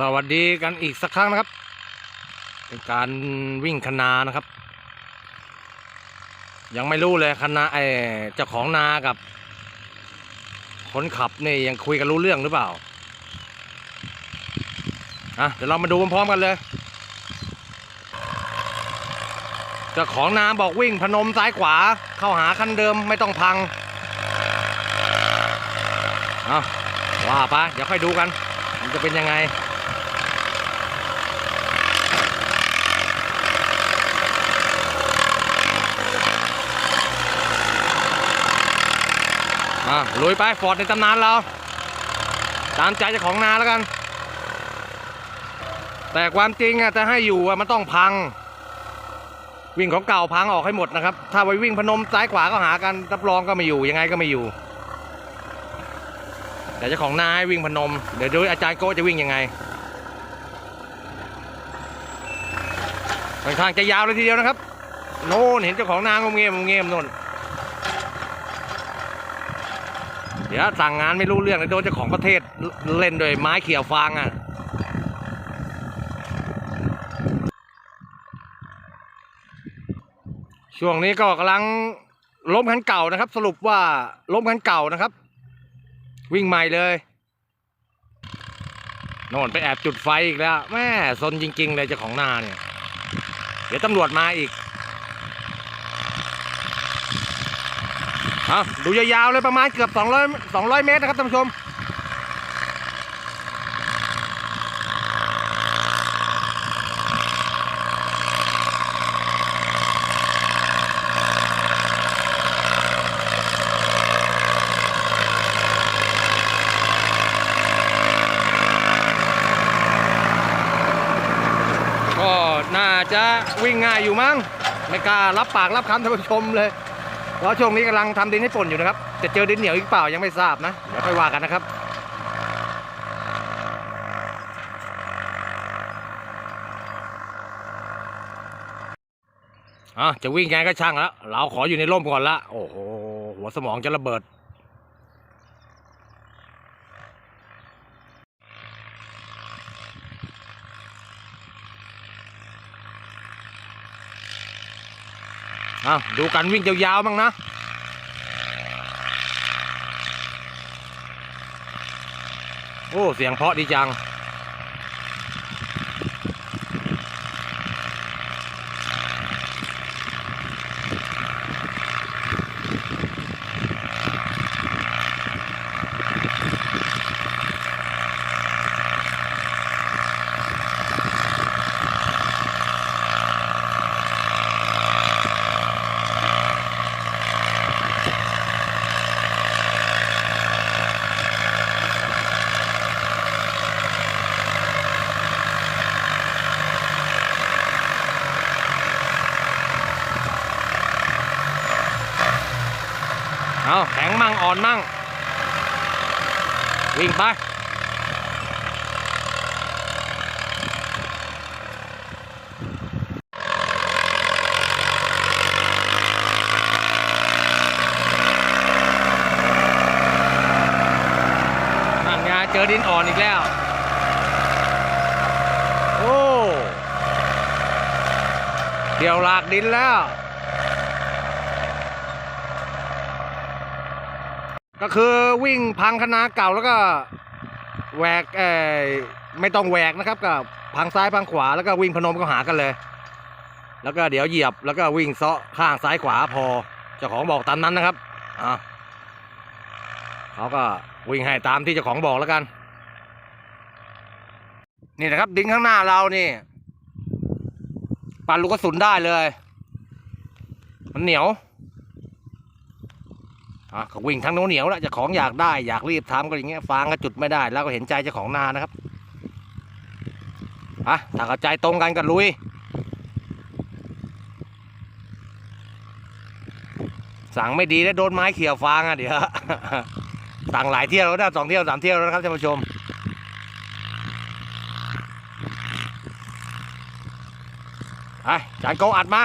สวัสดีกันอีกสักครั้งนะครับ เป็นการวิ่งคนานะครับ ยังไม่รู้เลยคณะไอเจ้าของนากับ คนขับนี่ยังคุยกันรู้เรื่องหรือเปล่าอะเดี๋ยวเรามาดูพร้อมๆกันเลยเจ้าของนาบอกวิ่งพนมซ้ายขวาเข้าหาคันเดิมไม่ต้องพังเอาว่าไปเดี๋ยวค่อยดูกัน มันจะเป็นยังไง อะลุยไปฟอร์ดในตำนานเรา ตามใจเจ้าของนาแล้วกัน แต่ความจริงอะจะให้อยู่อะมันต้องพัง วิ่งของเก่าพังออกให้หมดนะครับ ถ้าไปวิ่งพนมซ้ายขวาก็หากันรับรองก็ไม่อยู่ยังไงก็ไม่อยู่แต่เจ้าของนาให้วิ่งพนม เดี๋ยวดูอาจารย์โก้จะวิ่งยังไงค่อนข้างจะยาวเลยทีเดียวนะครับ โน่นเห็นเจ้าของนางงเงียมงเงียมโน่น เดี๋ยวสั่งงานไม่รู้เรื่องเลยโดนเจ้าของประเทศเล่นโดยไม้เขี่ยวฟางอะช่วงนี้ก็กำลังล้มคันเก่านะครับ สรุปว่าล้มคันเก่านะครับ วิ่งใหม่เลยโน่นไปแอบจุดไฟอีกแล้วแม่ซนจริง ๆ เลยเจ้าของหน้าเนี่ย เดี๋ยวตำรวจมาอีก อาดูยาวๆเลยประมาณเกือบ 200 200 เมตรนะครับท่านผู้ชมก็น่าจะวิ่งง่ายอยู่มั้ง ไม่กล้ารับปากรับคำท่านผู้ชมเลย เพราะช่วงนี้กำลังทำดินให้ป่นอยู่นะครับ จะเจอดินเหนียวอีกเปล่ายังไม่ทราบนะเดี๋ยวค่อยว่ากันนะครับอะจะวิ่งไงก็ช่างแล้วเราขออยู่ในร่มก่อนละโอ้โหหัวสมองจะระเบิด อะดูกันวิ่งยาวๆบ้างนะโอ้ เสียงเพราะดีจัง เอาแข็งมั่งอ่อนมั่ง วิ่งไป นั่นไงเจอดินอ่อนอีกแล้ว โอ้ เดี๋ยวหลากดินแล้ว ก็คือวิ่งพังคณาเก่าแล้วก็แหวกเอไม่ต้องแหวกนะครับก็พังซ้ายพังขวาแล้วก็วิ่งพนมก็หากันเลย แล้วก็เดี๋ยวเหยียบแล้วก็วิ่งเซาะข้างซ้ายขวาพอเจ้าของบอกตามนั้นนะครับอะเขาก็วิ่งให้ตามที่เจ้าของบอกแล้วกัน นี่นะครับดินข้างหน้าเรานี่ปั่นลูกกระสุนได้เลย มันเหนียว อะก็วิ่งทางโน้นเหนียวแล้วจะของอยากได้อยากรีบทำก็อย่างเงี้ยฟางก็จุดไม่ได้ แล้วก็เห็นใจเจ้าของนานะครับอะถ้าเข้าใจตรงกันก็ลุยสั่งไม่ดีแล้วโดนไม้เขี่ยวฟางอะเดี๋ยวสั่งหลายเที่ยวแล้วนะสองเที่ยวสามเที่ยวแล้วนะครับท่านผู้ชมไปจานโกอัดมา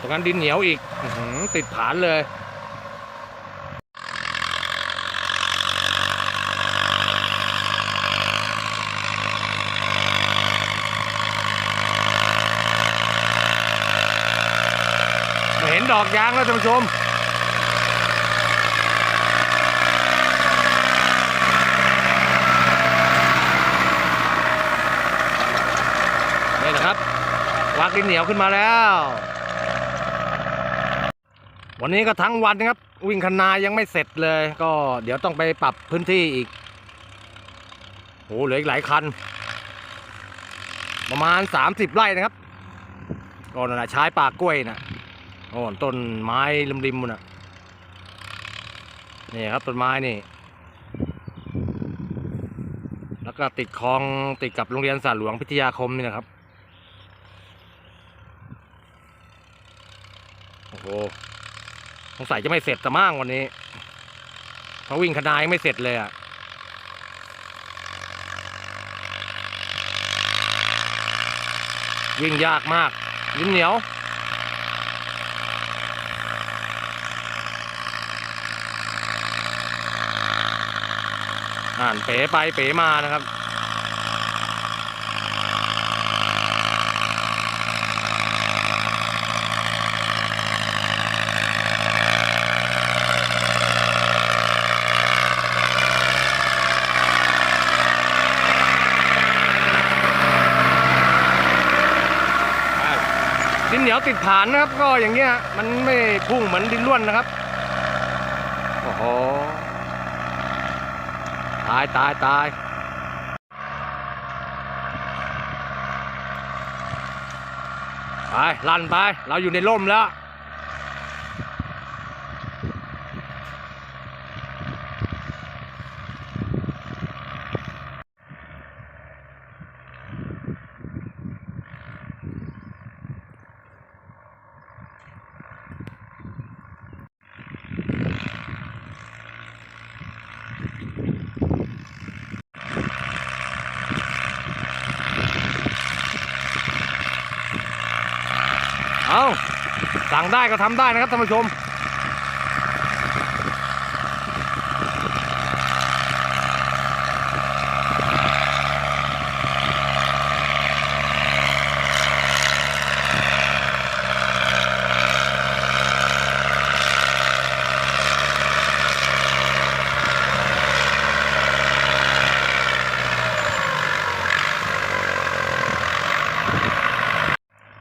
ตรงนั้นดินเหนียวอีกอติดผานเลยเห็นดอกยางแล้วท่านผู้ชมนี่นะครับวักดินเหนียวขึ้นมาแล้ว วันนี้ก็ทั้งวันนะครับ วิ่งคันนายังไม่เสร็จเลย ก็เดี๋ยวต้องไปปรับพื้นที่อีกโหเหลืออีกหลายคัน ประมาณ 30 ไร่นะครับก็นั่นนะใช้ป่ากล้วยนะโอ้ต้นไม้ริมๆมันนะนี่ครับต้นไม้นี่ แล้วก็ติดคลองติดกับโรงเรียนสาหลวงพิทยาคมนี่นะครับ โอ้โห สงสัยจะไม่เสร็จแต่มั่งวันนี้เพราะวิ่งคณายังไม่เสร็จเลยอะวิ่งยากมากยิ้มเหนียวอ่านเป๋ไปเป๋มานะครับ ดิน เหนียวติดฐานนะครับ ก็อย่างเงี้ยมันไม่พุ่งเหมือนดินล้วนนะครับโอ้โหตายตายตายไปลั่นไป เราอยู่ในร่มแล้ว เอา สั่งได้ก็ทำได้นะครับท่านผู้ชม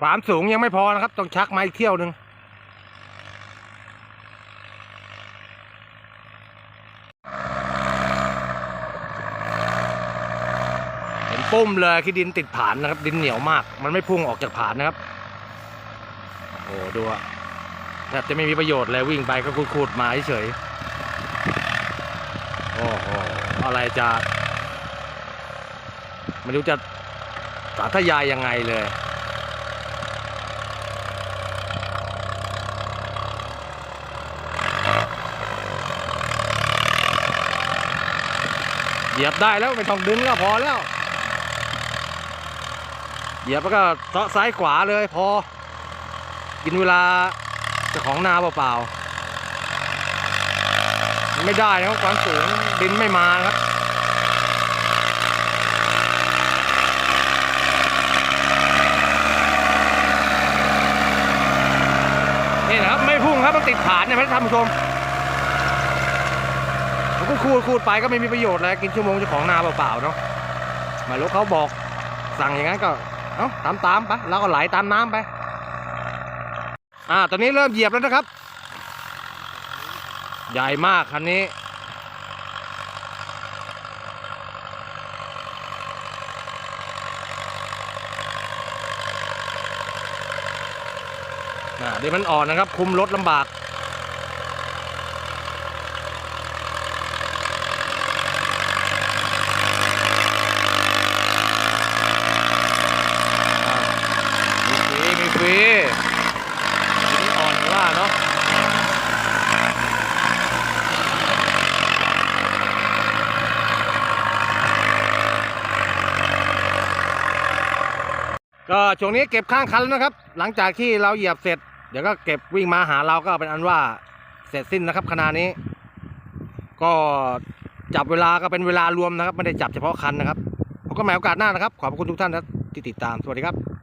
ความสูงยังไม่พอนะครับ ต้องชักมาอีกเที่ยวหนึ่งเห็นปุ้มเลยคือดินติดผานนะครับ ดินเหนียวมาก มันไม่พุ่งออกจากผานนะครับ โอ้ดูอะแทบจะไม่มีประโยชน์เลยวิ่งไปก็คูดๆมาเฉยโอ้โหอะไรจะไม่รู้จะสาธยายยังไงเลย เหยียบได้แล้วไม่ต้องดึงก็พอแล้ว เหยียบแล้วก็เซาะซ้ายขวาเลยพอ กินเวลาเจ้าของนาเปล่าๆไม่ได้นะครับความสูงดินไม่มาครับนี่นะครับไม่พุ่งครับมันติดฐานเนี่ยท่านผู้ชมผม ก็คูดคูดไปก็ไม่มีประโยชน์เลยกินชั่วโมงเจ้าของนาเปล่าๆเนาะไมารู้เขาบอกสั่งอย่างนั้นก็เอ้าตามตามไปเราก็ไหลตามน้ำไป อ่า ตอนนี้เริ่มเหยียบแล้วนะครับ ใหญ่มากคันนี้อ่าเดี๋ยวมันอ่อนนะครับ คุมรถลำบาก มีฟรีมีฟรีทีนี้อ่อนกว่าเนาะ ก็ช่วงนี้เก็บข้างคันแล้วนะครับ หลังจากที่เราเหยียบเสร็จ เดี๋ยวก็เก็บวิ่งมาหาเราก็เป็นอันว่าเสร็จสิ้นนะครับขณะนี้ ก็จับเวลาก็เป็นเวลารวมนะครับ ไม่ได้จับเฉพาะคันนะครับพบกันใหม่โอกาสหน้านะครับ ขอบคุณทุกท่านนะที่ติดตาม สวัสดีครับ